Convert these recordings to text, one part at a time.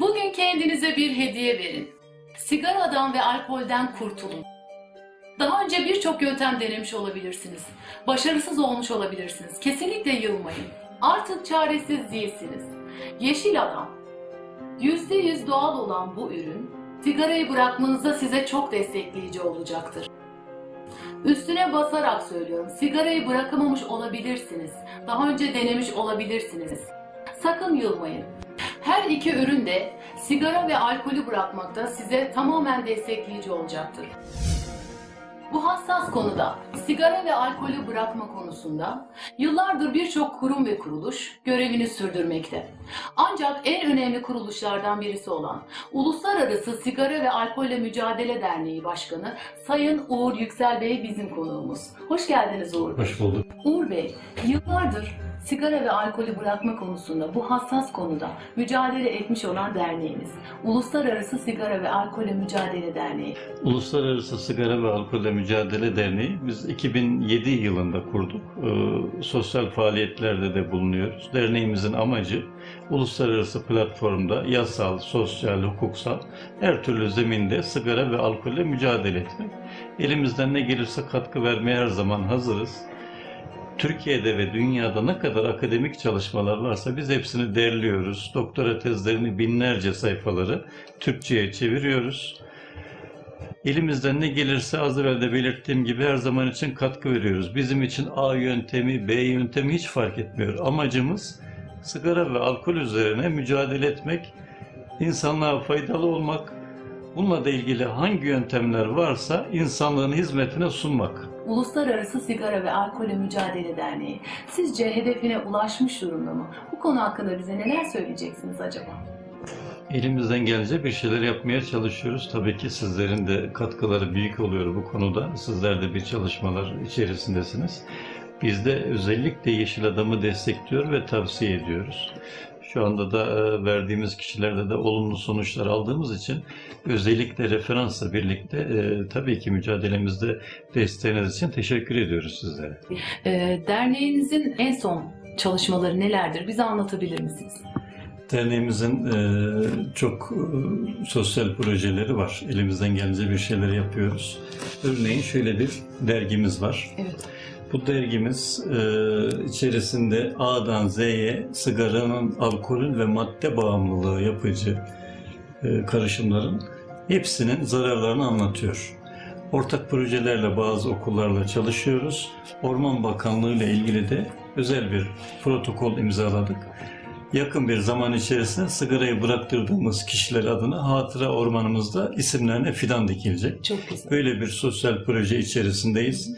Bugün kendinize bir hediye verin. Sigaradan ve alkolden kurtulun. Daha önce birçok yöntem denemiş olabilirsiniz. Başarısız olmuş olabilirsiniz. Kesinlikle yılmayın. Artık çaresiz değilsiniz. Yeşil Adam. %100 doğal olan bu ürün, sigarayı bırakmanızda size çok destekleyici olacaktır. Üstüne basarak söylüyorum. Sigarayı bırakamamış olabilirsiniz. Daha önce denemiş olabilirsiniz. Sakın yılmayın. Her iki ürün de sigara ve alkolü bırakmakta size tamamen destekleyici olacaktır. Bu hassas konuda sigara ve alkolü bırakma konusunda yıllardır birçok kurum ve kuruluş görevini sürdürmekte. Ancak en önemli kuruluşlardan birisi olan Uluslararası Sigara ve Alkolle Mücadele Derneği Başkanı Sayın Uğur Yüksel Bey bizim konuğumuz. Hoş geldiniz Uğur Bey. Hoş bulduk. Uğur Bey, yıllardır sigara ve alkolü bırakma konusunda bu hassas konuda mücadele etmiş olan derneğimiz. Uluslararası Sigara ve Alkolle Mücadele Derneği. Uluslararası Sigara ve Alkolle Mücadele Derneği biz 2007 yılında kurduk. Ee, sosyal faaliyetlerde de bulunuyoruz. Derneğimizin amacı uluslararası platformda yasal, sosyal, hukuksal her türlü zeminde sigara ve alkolle mücadele etmek. Elimizden ne gelirse katkı vermeye her zaman hazırız. Türkiye'de ve dünyada ne kadar akademik çalışmalar varsa biz hepsini derliyoruz. Doktora tezlerini binlerce sayfaları Türkçe'ye çeviriyoruz. Elimizden ne gelirse az evvel de belirttiğim gibi her zaman için katkı veriyoruz. Bizim için A yöntemi, B yöntemi hiç fark etmiyor. Amacımız sigara ve alkol üzerine mücadele etmek, insanlığa faydalı olmak, bununla da ilgili hangi yöntemler varsa insanlığın hizmetine sunmak. Uluslararası Sigara ve Alkolle Mücadele Derneği. Sizce hedefine ulaşmış durumda mı? Bu konu hakkında bize neler söyleyeceksiniz acaba? Elimizden gelince bir şeyler yapmaya çalışıyoruz. Tabii ki sizlerin de katkıları büyük oluyor bu konuda. Sizler de bir çalışmalar içerisindesiniz. Biz de özellikle Yeşil Adam'ı destekliyor ve tavsiye ediyoruz. Şu anda da e, verdiğimiz kişilerde de olumlu sonuçlar aldığımız için özellikle referansla birlikte e, tabii ki mücadelemizde desteğiniz için teşekkür ediyoruz sizlere. Ee, derneğinizin en son çalışmaları nelerdir? Bize anlatabilir misiniz? Derneğimizin e, çok e, sosyal projeleri var. Elimizden gelince bir şeyler yapıyoruz. Örneğin şöyle bir dergimiz var. Evet. Bu dergimiz e, içerisinde A'dan Z'ye sigaranın, alkolün ve madde bağımlılığı yapıcı e, karışımların hepsinin zararlarını anlatıyor. Ortak projelerle bazı okullarla çalışıyoruz. Orman Bakanlığı ile ilgili de özel bir protokol imzaladık. Yakın bir zaman içerisinde sigarayı bıraktırdığımız kişiler adına hatıra ormanımızda isimlerine fidan dikilecek. Çok güzel. Böyle bir sosyal proje içerisindeyiz.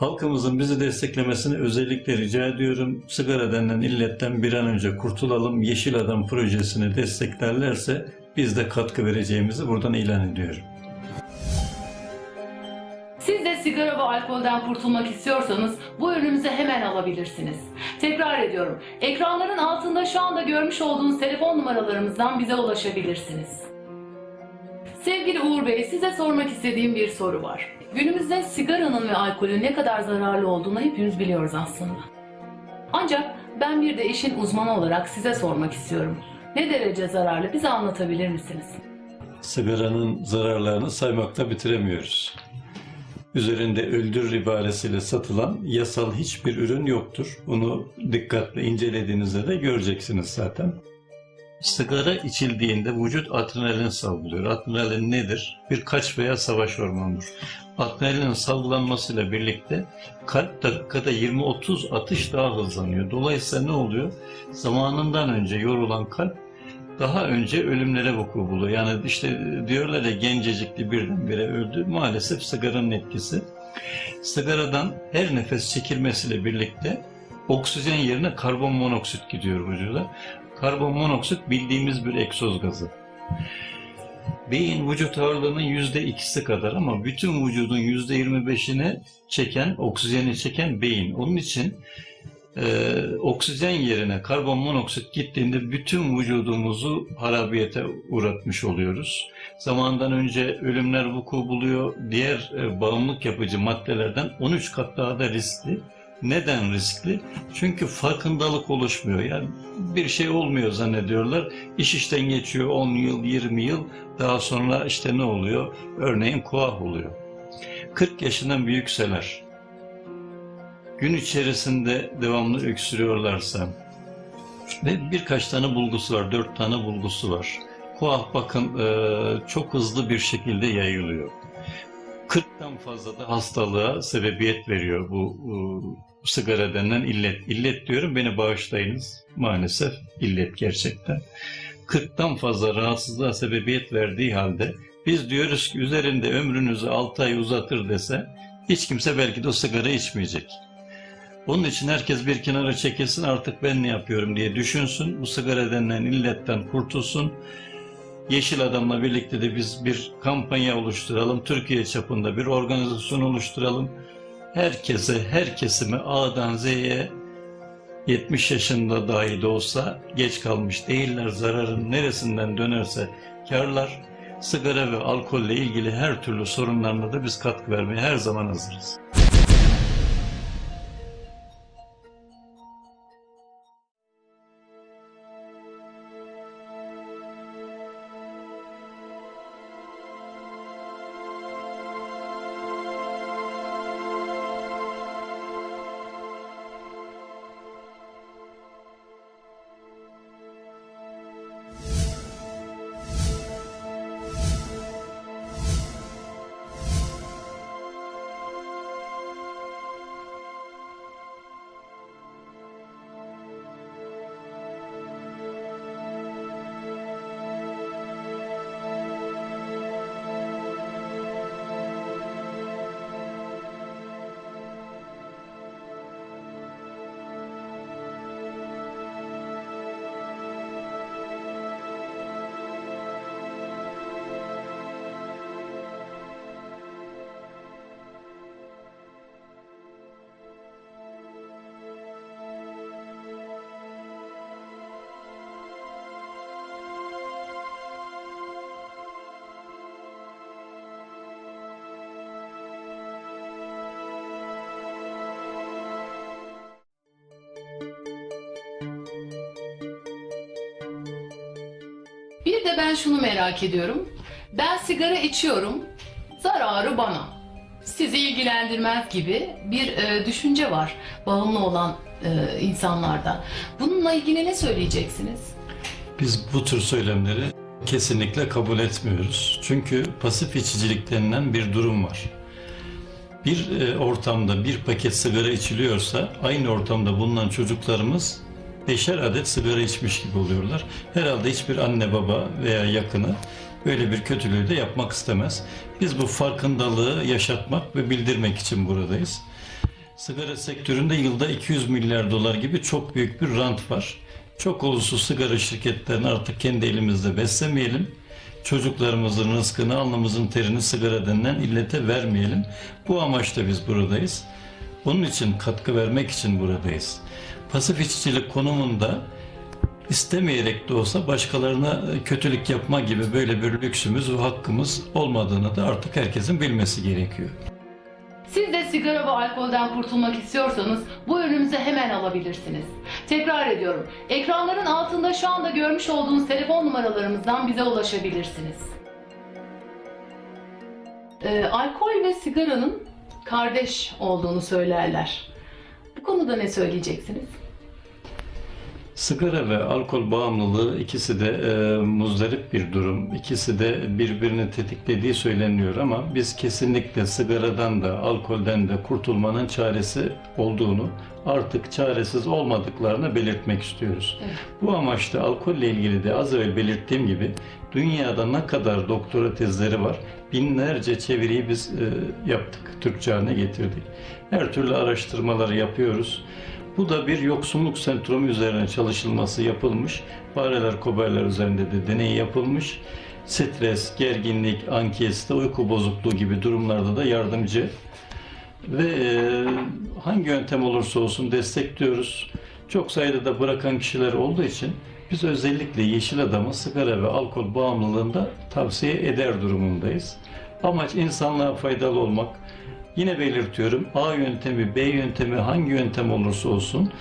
Halkımızın bizi desteklemesini özellikle rica ediyorum. Sigara denilen illetten bir an önce kurtulalım. Yeşil Adam projesini desteklerlerse biz de katkı vereceğimizi buradan ilan ediyorum. Siz de sigara ve alkolden kurtulmak istiyorsanız bu ürünümüzü hemen alabilirsiniz. Tekrar ediyorum. Ekranların altında şu anda görmüş olduğunuz telefon numaralarımızdan bize ulaşabilirsiniz. Sevgili Uğur Bey, size sormak istediğim bir soru var. Günümüzde sigaranın ve alkolün ne kadar zararlı olduğunu hepimiz biliyoruz aslında. Ancak ben bir de işin uzmanı olarak size sormak istiyorum. Ne derece zararlı bize anlatabilir misiniz? Sigaranın zararlarını saymakta bitiremiyoruz. Üzerinde öldür ibaresiyle satılan yasal hiçbir ürün yoktur. Bunu dikkatle incelediğinizde de göreceksiniz zaten. Sigara içildiğinde vücut adrenalin salgılıyor. Adrenalin nedir? Bir kaç veya savaş hormonudur. Adrenalin salgılanmasıyla birlikte kalp dakikada 20-30 atış daha hızlanıyor. Dolayısıyla ne oluyor? Zamanından önce yorulan kalp daha önce ölümlere vuku buluyor. Yani işte diyorlar ya gencecikli birdenbire öldü. Maalesef sigaranın etkisi. Sigaradan her nefes çekilmesiyle birlikte oksijen yerine karbon monoksit gidiyor vücuda. Karbon monoksit bildiğimiz bir egzoz gazı. Beyin vücut ağırlığının yüzde ikisi kadar ama bütün vücudun yüzde yirmi beşini çeken, oksijeni çeken beyin. Onun için e, oksijen yerine karbon monoksit gittiğinde bütün vücudumuzu harabiyete uğratmış oluyoruz. Zamandan önce ölümler vuku buluyor. Diğer e, bağımlılık yapıcı maddelerden 13 kat daha da riskli. Neden riskli? Çünkü farkındalık oluşmuyor. Yani bir şey olmuyor zannediyorlar. İş işten geçiyor 10 yıl, 20 yıl. Daha sonra işte ne oluyor? Örneğin kuah oluyor. 40 yaşından büyükseler, gün içerisinde devamlı öksürüyorlarsa ve birkaç tane bulgusu var, dört tane bulgusu var. Kuah bakın eee, çok hızlı bir şekilde yayılıyor. 40'tan fazla da hastalığa sebebiyet veriyor bu eee, sigara denilen illet. İllet diyorum beni bağışlayınız. Maalesef illet gerçekten. 40'tan fazla rahatsızlığa sebebiyet verdiği halde biz diyoruz ki üzerinde ömrünüzü 6 ay uzatır dese hiç kimse belki de o sigara içmeyecek. Onun için herkes bir kenara çekilsin artık ben ne yapıyorum diye düşünsün. Bu sigara denilen illetten kurtulsun. Yeşil Adam'la birlikte de biz bir kampanya oluşturalım. Türkiye çapında bir organizasyon oluşturalım. Herkese, her kesime A'dan Z'ye 70 yaşında dahi de olsa geç kalmış değiller. Zararın neresinden dönerse karlar. Sigara ve alkolle ilgili her türlü sorunlarına da biz katkı vermeye her zaman hazırız. Bir de ben şunu merak ediyorum. Ben sigara içiyorum, zararı bana. Sizi ilgilendirmez gibi bir e, düşünce var bağımlı olan e, insanlarda. Bununla ilgili ne söyleyeceksiniz? Biz bu tür söylemleri kesinlikle kabul etmiyoruz. Çünkü pasif içicilik denilen bir durum var. Bir e, ortamda bir paket sigara içiliyorsa aynı ortamda bulunan çocuklarımız beşer adet sigara içmiş gibi oluyorlar. Herhalde hiçbir anne baba veya yakını böyle bir kötülüğü de yapmak istemez. Biz bu farkındalığı yaşatmak ve bildirmek için buradayız. Sigara sektöründe yılda 200 milyar dolar gibi çok büyük bir rant var. Çok uluslu sigara şirketlerini artık kendi elimizde beslemeyelim. Çocuklarımızın rızkını, alnımızın terini sigara denilen illete vermeyelim. Bu amaçla biz buradayız. Bunun için katkı vermek için buradayız. Pasif içicilik konumunda istemeyerek de olsa başkalarına kötülük yapma gibi böyle bir lüksümüz ve hakkımız olmadığını da artık herkesin bilmesi gerekiyor. Siz de sigara ve alkolden kurtulmak istiyorsanız bu ürünümüzü hemen alabilirsiniz. Tekrar ediyorum. Ekranların altında şu anda görmüş olduğunuz telefon numaralarımızdan bize ulaşabilirsiniz. Ee, alkol ve sigaranın kardeş olduğunu söylerler. Bu konuda ne söyleyeceksiniz? Sigara ve alkol bağımlılığı ikisi de e, muzdarip bir durum. İkisi de birbirini tetiklediği söyleniyor ama biz kesinlikle sigaradan da alkolden de kurtulmanın çaresi olduğunu artık çaresiz olmadıklarını belirtmek istiyoruz. Evet. Bu amaçla alkolle ilgili de az evvel belirttiğim gibi dünyada ne kadar doktora tezleri var binlerce çeviriyi biz e, yaptık, Türkçe haline getirdik. Her türlü araştırmaları yapıyoruz. Bu da bir yoksunluk sendromu üzerine çalışılması yapılmış. Fareler, kobaylar üzerinde de deney yapılmış. Stres, gerginlik, anksiyete, uyku bozukluğu gibi durumlarda da yardımcı. Ve e, hangi yöntem olursa olsun destekliyoruz. Çok sayıda da bırakan kişiler olduğu için biz özellikle Yeşil Adam'ı sigara ve alkol bağımlılığında tavsiye eder durumundayız. Amaç insanlığa faydalı olmak, Yine belirtiyorum A yöntemi, B yöntemi hangi yöntem olursa olsun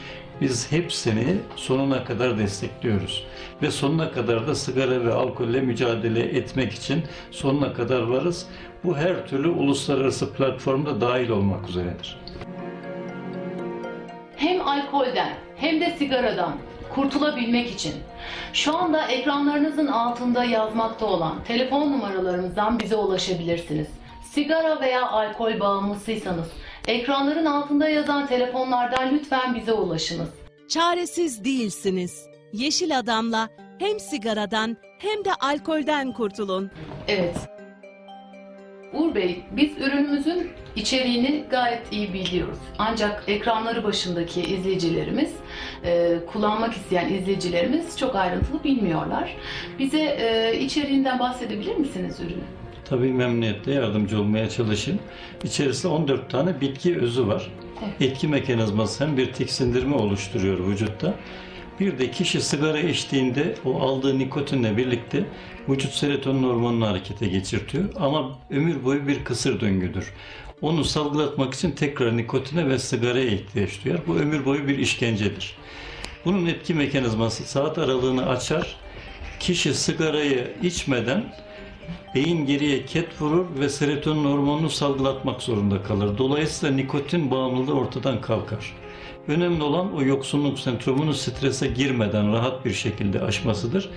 biz hepsini sonuna kadar destekliyoruz. Ve sonuna kadar da sigara ve alkolle mücadele etmek için sonuna kadar varız. Bu her türlü uluslararası platformda dahil olmak üzeredir. Hem alkolden hem de sigaradan kurtulabilmek için şu anda ekranlarınızın altında yazmakta olan telefon numaralarımızdan bize ulaşabilirsiniz. Sigara veya alkol bağımlısıysanız ekranların altında yazan telefonlardan lütfen bize ulaşınız. Çaresiz değilsiniz. Yeşil Adam'la hem sigaradan hem de alkolden kurtulun. Evet. Uğur Bey, biz ürünümüzün içeriğini gayet iyi biliyoruz. Ancak ekranları başındaki izleyicilerimiz, e, kullanmak isteyen izleyicilerimiz çok ayrıntılı bilmiyorlar. Bize e, içeriğinden bahsedebilir misiniz ürünü? Tabii memnuniyetle yardımcı olmaya çalışayım. İçerisinde 14 tane bitki özü var. Evet. Etki mekanizması hem bir tiksindirme oluşturuyor vücutta. Bir de kişi sigara içtiğinde o aldığı nikotinle birlikte vücut serotonin hormonunu harekete geçirtiyor. Ama ömür boyu bir kısır döngüdür. Onu salgılatmak için tekrar nikotine ve sigaraya ihtiyaç duyar. Bu ömür boyu bir işkencedir. Bunun etki mekanizması saat aralığını açar. Kişi sigarayı içmeden beyin geriye ket vurur ve serotonin hormonunu salgılatmak zorunda kalır. Dolayısıyla nikotin bağımlılığı ortadan kalkar. Önemli olan o yoksunluk sendromunu strese girmeden rahat bir şekilde aşmasıdır.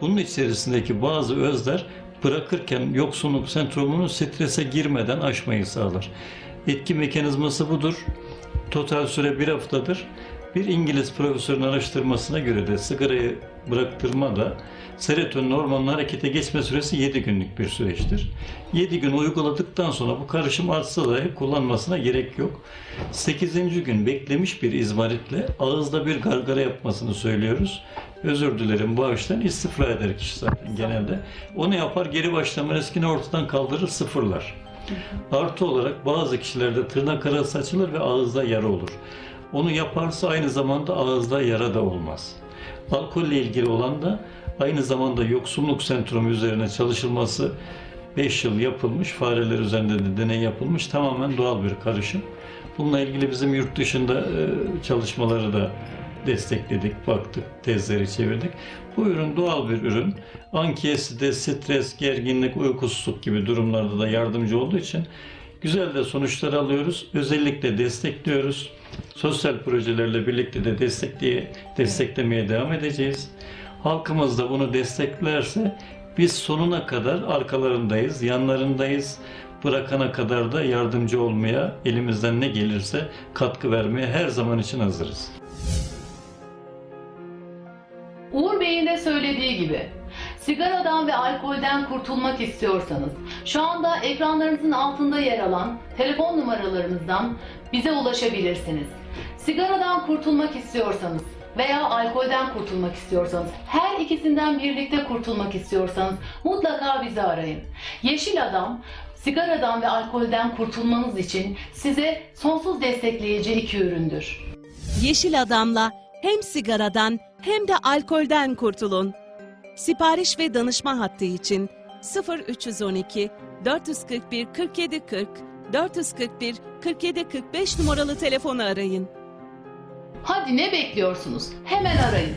Bunun içerisindeki bazı özler bırakırken yoksunluk sendromunu strese girmeden aşmayı sağlar. Etki mekanizması budur. Total süre bir haftadır. Bir İngiliz profesörün araştırmasına göre de sigarayı bıraktırma da serotonin hormonunun harekete geçme süresi 7 günlük bir süreçtir. 7 gün uyguladıktan sonra bu karışım artsa dahi kullanmasına gerek yok. 8. gün beklemiş bir izmaritle ağızda bir gargara yapmasını söylüyoruz. Özür dilerim bağıştan istifra eder kişi zaten genelde. Onu yapar geri başlama riskini ortadan kaldırır sıfırlar. Artı olarak bazı kişilerde tırnak arası açılır ve ağızda yara olur. Onu yaparsa aynı zamanda ağızda yara da olmaz. Alkolle ilgili olan da aynı zamanda yoksunluk sendromu üzerine çalışılması 5 yıl yapılmış, fareler üzerinde de deney yapılmış. Tamamen doğal bir karışım. Bununla ilgili bizim yurt dışında e, çalışmaları da destekledik, baktık, tezleri çevirdik. Bu ürün doğal bir ürün. Anksiyete, stres, gerginlik, uykusuzluk gibi durumlarda da yardımcı olduğu için güzel de sonuçlar alıyoruz. Özellikle destekliyoruz. Sosyal projelerle birlikte de destekleye, desteklemeye devam edeceğiz. Halkımız da bunu desteklerse biz sonuna kadar arkalarındayız, yanlarındayız. Bırakana kadar da yardımcı olmaya, elimizden ne gelirse katkı vermeye her zaman için hazırız. Uğur Bey'in de söylediği gibi sigaradan ve alkolden kurtulmak istiyorsanız şu anda ekranlarınızın altında yer alan telefon numaralarımızdan bize ulaşabilirsiniz. Sigaradan kurtulmak istiyorsanız veya alkolden kurtulmak istiyorsanız, her ikisinden birlikte kurtulmak istiyorsanız mutlaka bizi arayın. Yeşil Adam sigaradan ve alkolden kurtulmanız için size sonsuz destekleyici iki üründür. Yeşil Adam'la hem sigaradan hem de alkolden kurtulun. Sipariş ve danışma hattı için 0312 441 47 40 441 47 45 numaralı telefonu arayın. Hadi ne bekliyorsunuz? Hemen arayın.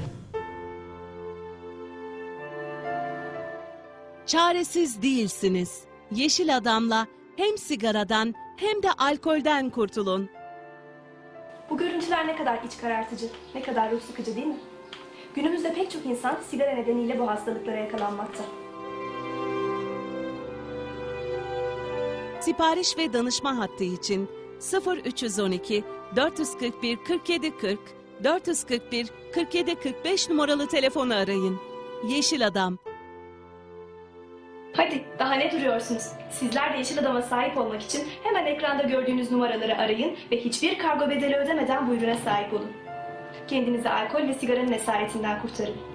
Çaresiz değilsiniz. Yeşil Adam'la hem sigaradan hem de alkolden kurtulun. Bu görüntüler ne kadar iç karartıcı, ne kadar ruh sıkıcı değil mi? Günümüzde pek çok insan sigara nedeniyle bu hastalıklara yakalanmakta. Sipariş ve danışma hattı için 0312 441 47 40 441 47 45 numaralı telefonu arayın. Yeşil Adam Hadi daha ne duruyorsunuz? Sizler de Yeşil Adam'a sahip olmak için hemen ekranda gördüğünüz numaraları arayın ve hiçbir kargo bedeli ödemeden bu ürüne sahip olun. Kendinizi alkol ve sigaranın esaretinden kurtarın.